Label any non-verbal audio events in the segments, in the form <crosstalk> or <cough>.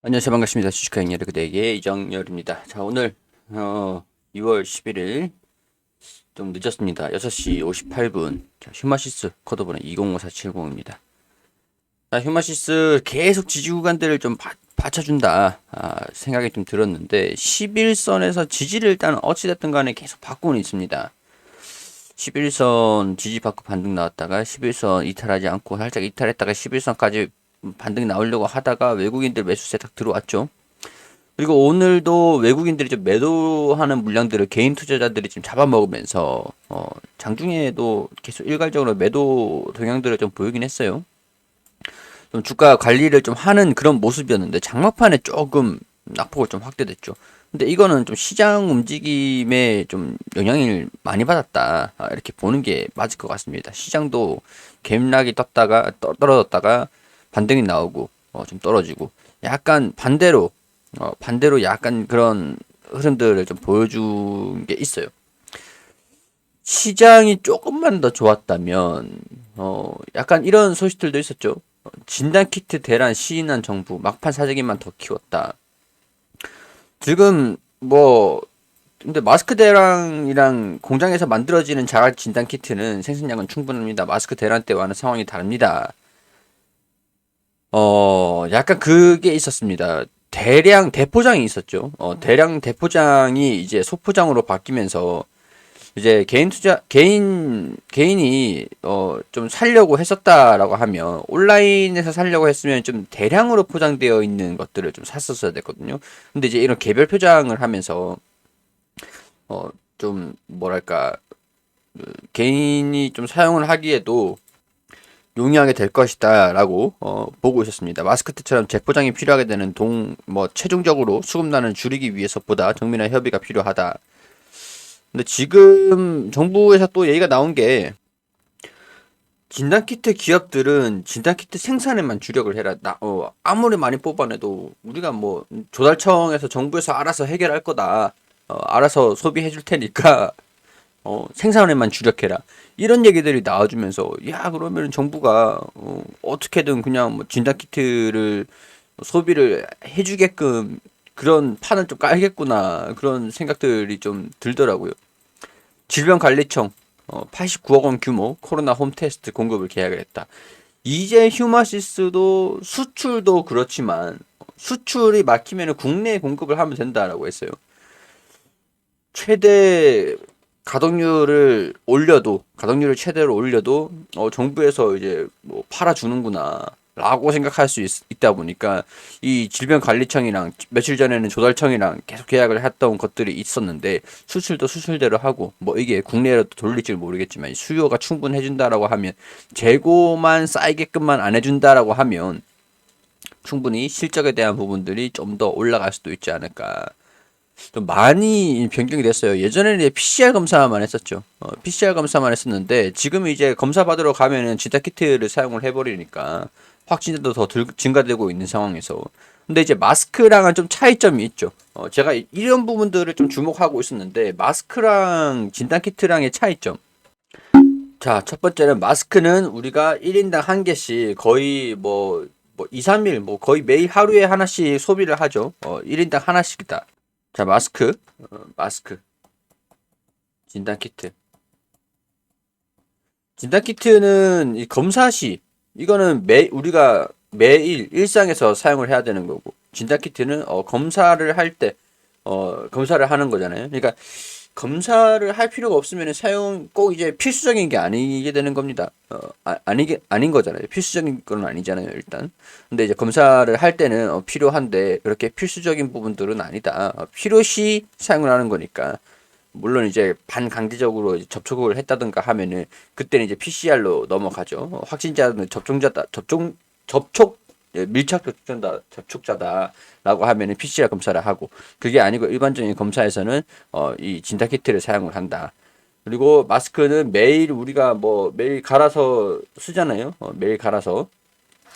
안녕하세요. 반갑습니다. 주식가 행렬의 그대에게 이정열입니다. 자 오늘 어 2월 11일 좀 늦었습니다. 6시 58분. 자, 휴마시스 코드번호 205470입니다. 자 휴마시스 계속 지지 구간들을 좀 바, 받쳐준다 아, 생각이 좀 들었는데 11선에서 지지를 일단 어찌됐든 간에 계속 받고는 있습니다. 11선 지지 받고 반등 나왔다가 11선 이탈하지 않고 살짝 이탈했다가 11선까지 반등이 나오려고 하다가 외국인들 매수세 딱 들어왔죠. 그리고 오늘도 외국인들이 좀 매도하는 물량들을 개인 투자자들이 지금 잡아먹으면서 어, 장중에도 계속 일괄적으로 매도 동향들을 좀 보이긴 했어요. 좀 주가 관리를 좀 하는 그런 모습이었는데 장막판에 조금 낙폭을 좀 확대됐죠. 근데 이거는 좀 시장 움직임에 좀 영향을 많이 받았다 아, 이렇게 보는 게 맞을 것 같습니다. 시장도 갭락이 떴다가 떠- 떨어졌다가 반등이 나오고 어, 좀 떨어지고 약간 반대로 어, 반대로 약간 그런 흐름들을 좀 보여준 게 있어요. 시장이 조금만 더 좋았다면 어, 약간 이런 소식들도 있었죠. 어, 진단 키트 대란 시인한 정부 막판 사재기만 더 키웠다. 지금 뭐 근데 마스크 대란이랑 공장에서 만들어지는 자가 진단 키트는 생산량은 충분합니다. 마스크 대란 때와는 상황이 다릅니다. 어, 약간 그게 있었습니다. 대량 대포장이 있었죠. 어, 대량 대포장이 이제 소포장으로 바뀌면서 이제 개인 투자 개인 개인이 어, 좀 살려고 했었다라고 하면 온라인에서 살려고 했으면 좀 대량으로 포장되어 있는 것들을 좀 샀었어야 됐거든요. 근데 이제 이런 개별 포장을 하면서 어, 좀 뭐랄까 그 개인이 좀 사용을 하기에도 용이하게 될 것이다라고 어, 보고 있었습니다. 마스크트처럼 재포장이 필요하게 되는 동 뭐 최종적으로 수급난을 줄이기 위해서보다 정밀한 협의가 필요하다. 근데 지금 정부에서 또 얘기가 나온 게 진단키트 기업들은 진단키트 생산에만 주력을 해라. 나, 어, 아무리 많이 뽑아내도 우리가 뭐 조달청에서 정부에서 알아서 해결할 거다. 어, 알아서 소비해 줄 테니까 어, 생산에만 주력해라. 이런 얘기들이 나와주면서, 야, 그러면 정부가, 어, 어떻게든 그냥 뭐 진단키트를 소비를 해주게끔 그런 판을 좀 깔겠구나. 그런 생각들이 좀 들더라고요. 질병관리청, 어, 89억 원 규모 코로나 홈 테스트 공급을 계약을 했다. 이제 휴마시스도 수출도 그렇지만, 수출이 막히면 국내에 공급을 하면 된다라고 했어요. 최대 가동률을 올려도 가동률을 최대로 올려도 어, 정부에서 이제 뭐 팔아주는구나 라고 생각할 수 있, 다 보니까 이 질병관리청이랑 며칠 전에는 조달청이랑 계속 계약을 했던 것들이 있었는데 수출도 수출대로 하고 뭐 이게 국내로 돌릴지 모르겠지만 수요가 충분해준다라고 하면 재고만 쌓이게끔만 안 해준다라고 하면 충분히 실적에 대한 부분들이 좀 더 올라갈 수도 있지 않을까 좀 많이 변경이 됐어요. 예전에는 이제 PCR 검사만 했었죠. 어, PCR 검사만 했었는데 지금 이제 검사 받으러 가면은 지타 키트를 사용을 해버리니까 확진자도 더 들, 증가되고 있는 상황에서 근데 이제 마스크랑은 좀 차이점이 있죠. 어, 제가 이- 이런 부분들을 좀 주목하고 있었는데 마스크랑 진단 키트랑의 차이점. 자, 첫 번째는 마스크는 우리가 1인당 한 개씩 거의 뭐, 뭐 2, 3일, 뭐 거의 매일 하루에 하나씩 소비를 하죠. 어, 1인당 하나씩이다. 자, 마스크. 어, 마스크. 진단 키트. 진단 키트는 이 검사 시 이거는 매 우리가 매일 일상에서 사용을 해야 되는 거고 진단 키트는 어, 검사를 할 때 어, 검사를 하는 거잖아요. 그러니까 검사를 할 필요가 없으면 사용 꼭 이제 필수적인 게 아니게 되는 겁니다. 어, 아, 아니게 아닌 거잖아요. 필수적인 건 아니잖아요, 일단. 근데 이제 검사를 할 때는 어, 필요한데 그렇게 필수적인 부분들은 아니다. 어, 필요시 사용을 하는 거니까. 물론 이제 반강제적으로 이제 접촉을 했다든가 하면은 그때는 이제 PCR로 넘어가죠. 어, 확진자는 접종자다, 접종 접촉 예, 밀착 접촉자다, 접촉자다라고 하면은 PCR 검사를 하고 그게 아니고 일반적인 검사에서는 어, 이 진단 키트를 사용을 한다. 그리고 마스크는 매일 우리가 뭐 매일 갈아서 쓰잖아요. 어, 매일 갈아서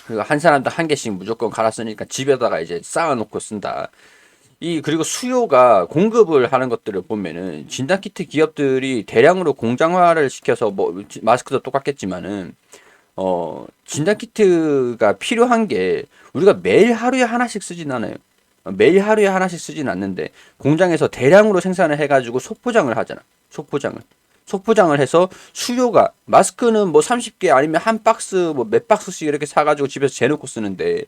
그리고 한 사람당 한 개씩 무조건 갈아 쓰니까 집에다가 이제 쌓아놓고 쓴다. 이 그리고 수요가 공급을 하는 것들을 보면은 진단 키트 기업들이 대량으로 공장화를 시켜서 뭐 마스크도 똑같겠지만은 어, 진단 키트가 필요한 게 우리가 매일 하루에 하나씩 쓰진 않아요. 어, 매일 하루에 하나씩 쓰진 않는데 공장에서 대량으로 생산을 해가지고 소포장을 하잖아. 소포장을. 소포장을 해서 수요가 마스크는 뭐 30개 아니면 한 박스 뭐 몇 박스씩 이렇게 사가지고 집에서 재놓고 쓰는데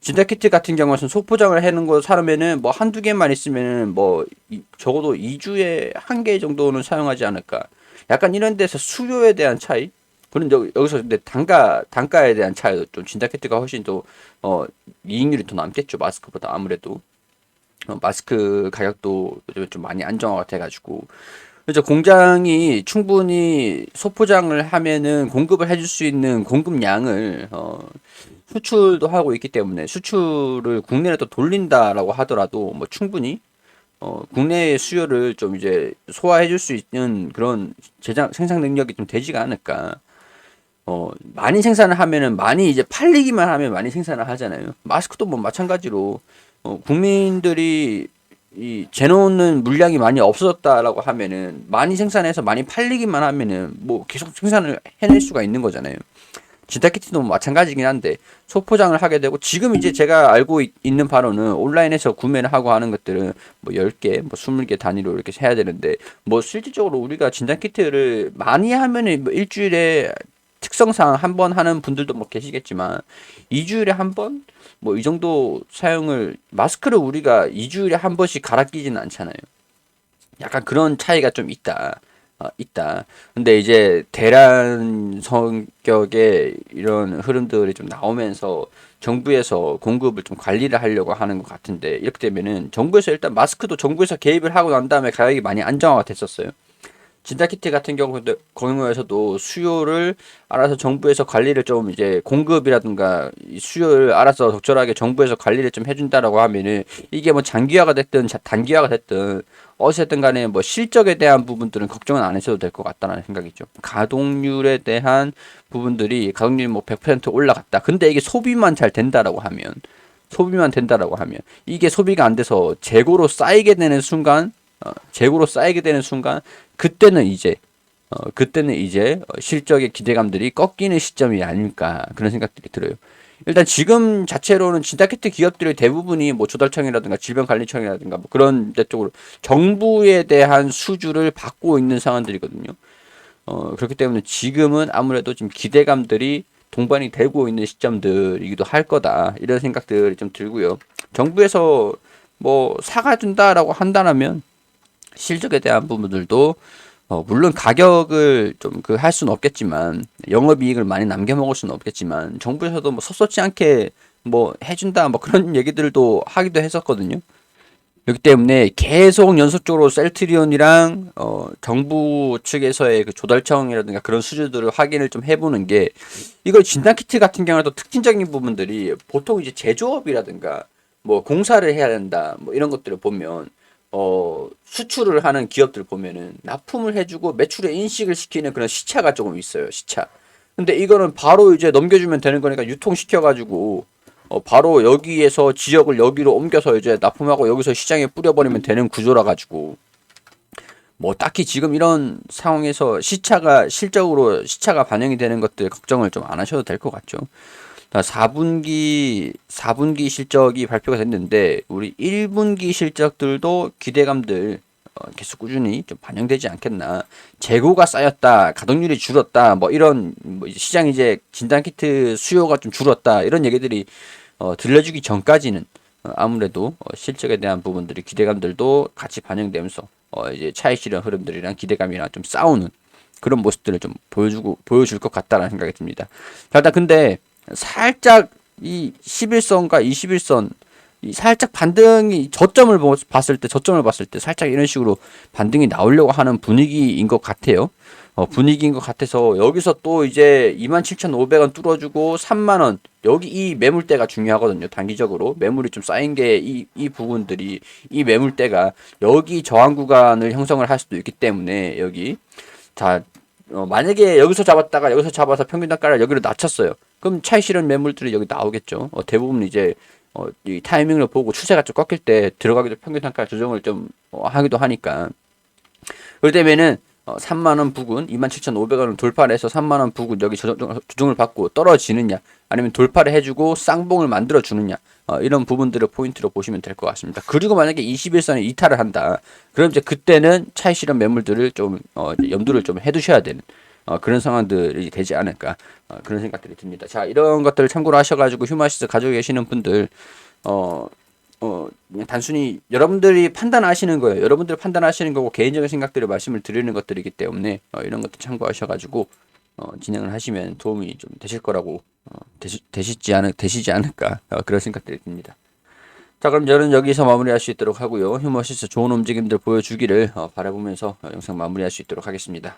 진단키트 같은 경우는 소포장을 해놓은 거 사면은 뭐 한두 개만 있으면은 뭐 이- 적어도 2주에 한 개 정도는 사용하지 않을까. 약간 이런 데서 수요에 대한 차이? 그런 여, 여기서 근데 단가 단가에 대한 차이도 좀 진단키트가 훨씬 더 어 이익률이 더 남겠죠 마스크보다 아무래도 어, 마스크 가격도 요즘에 좀 많이 안정화가 돼가지고 그래서 공장이 충분히 소포장을 하면은 공급을 해줄 수 있는 공급량을 어, 수출도 하고 있기 때문에 수출을 국내로 또 돌린다라고 하더라도 뭐 충분히 어, 국내의 수요를 좀 이제 소화해 줄 수 있는 그런 제작 생산 능력이 좀 되지가 않을까. 어, 많이 생산을 하면은 많이 이제 팔리기만 하면 많이 생산을 하잖아요. 마스크도 뭐 마찬가지로 어, 국민들이 이 재놓는 물량이 많이 없어졌다라고 하면은 많이 생산해서 많이 팔리기만 하면은 뭐 계속 생산을 해낼 수가 있는 거잖아요. 진타키트도 마찬가지긴 한데 소포장을 하게 되고 지금 이제 제가 알고 있, 는 바로는 온라인에서 구매를 하고 하는 것들은 뭐 10개, 뭐 20개 단위로 이렇게 해야 되는데 뭐 실질적으로 우리가 진단키트를 많이 하면은 뭐 일주일에 특성상 한 번 하는 분들도 뭐 계시겠지만 2주일에 한 번? 뭐 이 정도 사용을 마스크를 우리가 2주일에 한 번씩 갈아 끼지는 않잖아요. 약간 그런 차이가 좀 있다. 어, 있다. 근데 이제 대란 성격의 이런 흐름들이 좀 나오면서 정부에서 공급을 좀 관리를 하려고 하는 것 같은데 이렇게 되면은 정부에서 일단 마스크도 정부에서 개입을 하고 난 다음에 가격이 많이 안정화가 됐었어요. 진단키트 같은 경우도 경우에서도 수요를 알아서 정부에서 관리를 좀 이제 공급이라든가 이 수요를 알아서 적절하게 정부에서 관리를 좀 해준다라고 하면은 이게 뭐 장기화가 됐든 자- 단기화가 됐든 어쨌든 간에 뭐 실적에 대한 부분들은 걱정은 안 하셔도 될 것 같다는 생각이죠. 가동률에 대한 부분들이 가동률이 뭐 100% 올라갔다. 근데 이게 소비만 잘 된다라고 하면 소비만 된다라고 하면 이게 소비가 안 돼서 재고로 쌓이게 되는 순간 어, 재고로 쌓이게 되는 순간 그때는 이제 어, 그때는 이제 어, 실적의 기대감들이 꺾이는 시점이 아닐까 그런 생각들이 들어요. 일단 지금 자체로는 진단키트 기업들의 대부분이 뭐 조달청이라든가 질병관리청이라든가 뭐 그런 데 쪽으로 정부에 대한 수주를 받고 있는 상황들이거든요. 어, 그렇기 때문에 지금은 아무래도 지금 기대감들이 동반이 되고 있는 시점들이기도 할 거다 이런 생각들이 좀 들고요. 정부에서 뭐 사가준다라고 한다면 실적에 대한 부분들도 어, 물론 가격을 좀 그 할 수는 없겠지만 영업이익을 많이 남겨 먹을 수는 없겠지만 정부에서도 뭐 섭섭지 않게 뭐 해준다 뭐 그런 <laughs> 얘기들도 하기도 했었거든요. 그렇기 때문에 계속 연속적으로 셀트리온이랑 어, 정부 측에서의 그 조달청이라든가 그런 수주들을 확인을 좀 해보는 게 이걸 진단키트 같은 경우도 특징적인 부분들이 보통 이제 제조업이라든가 뭐 공사를 해야 된다 뭐 이런 것들을 보면 어, 수출을 하는 기업들 보면은 납품을 해주고 매출에 인식을 시키는 그런 시차가 조금 있어요. 시차. 근데 이거는 바로 이제 넘겨주면 되는 거니까 유통시켜가지고 어, 바로 여기에서 지역을 여기로 옮겨서 이제 납품하고 여기서 시장에 뿌려버리면 되는 구조라 가지고 뭐 딱히 지금 이런 상황에서 시차가 실적으로 시차가 반영이 되는 것들 걱정을 좀 안 하셔도 될 것 같죠. 4분기 4분기 실적이 발표가 됐는데 우리 1분기 실적들도 기대감들 어, 계속 꾸준히 좀 반영되지 않겠나. 재고가 쌓였다, 가동률이 줄었다, 뭐 이런 뭐 시장 이제 진단 키트 수요가 좀 줄었다 이런 얘기들이 어, 들려주기 전까지는 어, 아무래도 어, 실적에 대한 부분들이 기대감들도 같이 반영되면서 어, 이제 차익 실현 흐름들이랑 기대감이랑 좀 싸우는 그런 모습들을 좀 보여주고 보여줄 것 같다라는 생각이 듭니다. 자, 일단 근데 살짝 이 11선과 21선 이 살짝 반등이 저점을 보- 봤을 때 저점을 봤을 때 살짝 이런 식으로 반등이 나오려고 하는 분위기인 것 같아요. 어, 분위기인 것 같아서 여기서 또 이제 27,500원 뚫어주고 3만 원 여기 이 매물대가 중요하거든요. 단기적으로 매물이 좀 쌓인 게 이 이 부분들이 이 매물대가 여기 저항 구간을 형성을 할 수도 있기 때문에 여기 자 어, 만약에 여기서 잡았다가 여기서 잡아서 평균 단가를 여기로 낮췄어요. 그럼 차익 실현 매물들이 여기 나오겠죠. 어, 대부분 이제 어, 이 타이밍을 보고 추세가 좀 꺾일 때 들어가기도 평균 단가 조정을 좀 어, 하기도 하니까. 그럴 때면은 어, 3만 원 부근 27,500원을 돌파를 해서 3만 원 부근 여기 조정, 조정 을 받고 떨어지느냐 아니면 돌파를 해주고 쌍봉을 만들어 주느냐 어, 이런 부분들을 포인트로 보시면 될 것 같습니다. 그리고 만약에 21선에 이탈을 한다. 그럼 이제 그때는 차익 실현 매물들을 좀 어, 염두를 좀 해두셔야 되는 어, 그런 상황들이 되지 않을까 어, 그런 생각들이 듭니다. 자 이런 것들을 참고로 하셔가지고 휴마시스 가지고 계시는 분들 어, 어, 그냥 단순히 여러분들이 판단하시는 거예요. 여러분들이 판단하시는 거고 개인적인 생각들을 말씀을 드리는 것들이기 때문에 어, 이런 것들 참고하셔가지고 어, 진행을 하시면 도움이 좀 되실 거라고 어, 되시, 되시지 않을 되시지 않을까 어, 그런 생각들이 듭니다. 자 그럼 저는 여기서 마무리할 수 있도록 하고요. 휴머시스 좋은 움직임들 보여주기를 어, 바라보면서 어, 영상 마무리할 수 있도록 하겠습니다.